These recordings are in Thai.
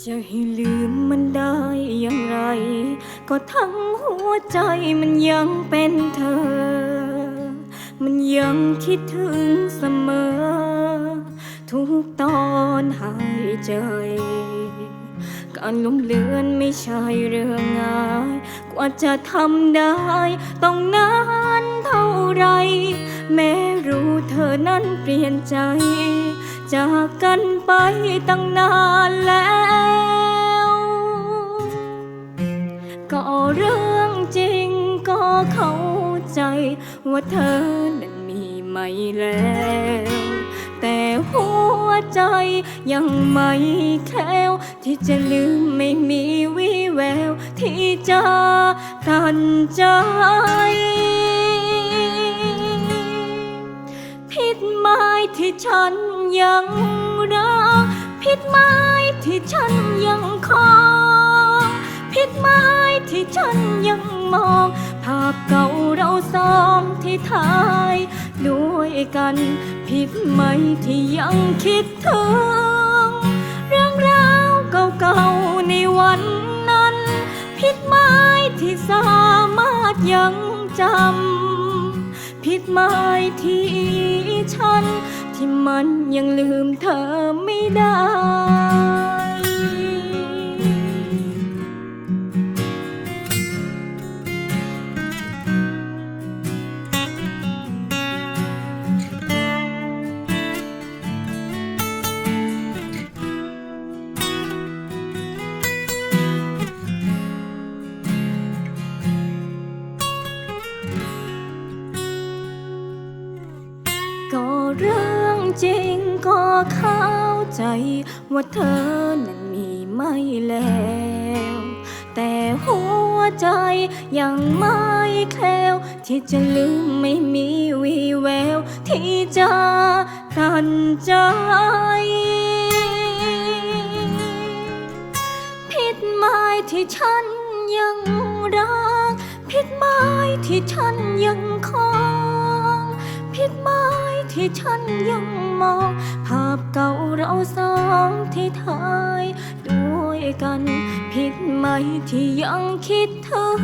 จะให้ลืมมันได้อย่างไร ก็ทั้งหัวใจมันยังเป็นเธอ มันยังคิดถึงเสมอ ทุกตอนหายใจ การล้มเลือนไม่ใช่เรื่องง่าย กว่าจะทำได้ ต้องนานเท่าไร แม้รู้เธอนั้นเปลี่ยนใจ จากกันไปตั้งนานแล้ว ก็เรื่องจริงก็เข้าใจ ว่าเธอนั้นมีไม่แล้ว แต่หัวใจยังไม่แค้ว ที่จะลืมไม่มีวี่แวว ที่จะตันใจ ที่ฉันยังรัก ผิดไหมที่ฉันยังขอผิดไหมที่ฉันยังมอง ภาพเก่าเราสองที่ถ่ายด้วยกัน ผิดไหมที่ยังคิดถึง เรื่องราวเก่าๆในวันนั้น ผิดไหมที่สามารถยังจำผิดไมที่ฉันที่ มันยังลืมเธอไม่ได้ ก็เรื่อง จริงก็เข้าใจว่าเธอนั้นมีไม่แล้ว แต่หัวใจยังไม่แคล้วที่จะลืมไม่มีวีแวว ที่จะตันใจผิดไหมที่ฉันยังรักผิดไหมที่ฉันยังคอง ผิดไหมที่ฉันยังมอง ภาพเก่าเราสองที่ถ่ายด้วยกัน ผิดไหมที่ยังคิดถึง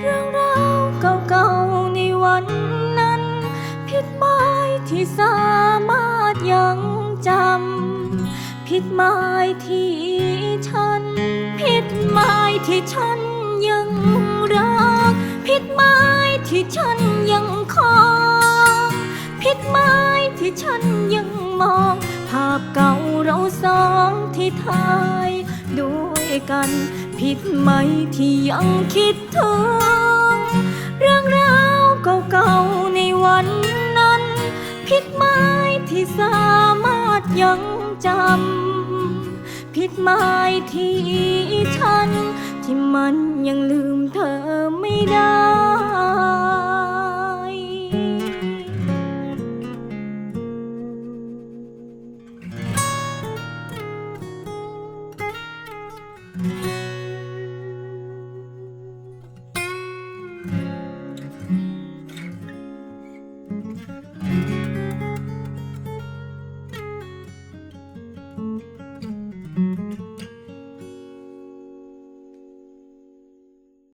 เรื่องราวเก่าๆในวันนั้น ผิดไหมที่สามารถยังจำ ผิดไหมที่ฉัน ผิดไหมที่ฉันยังรัก ผิดไหมที่ฉันยังขอ ผิดไหมที่ฉันยังมอง ภาพเก่าเราสองที่ถ่ายด้วยกัน ผิดไหมที่ยังคิดถึง เรื่องราวเก่าๆในวันนั้น ผิดไหมที่สามารถยังจำ ผิดไหมที่ฉัน ที่มันยังลืมเธอ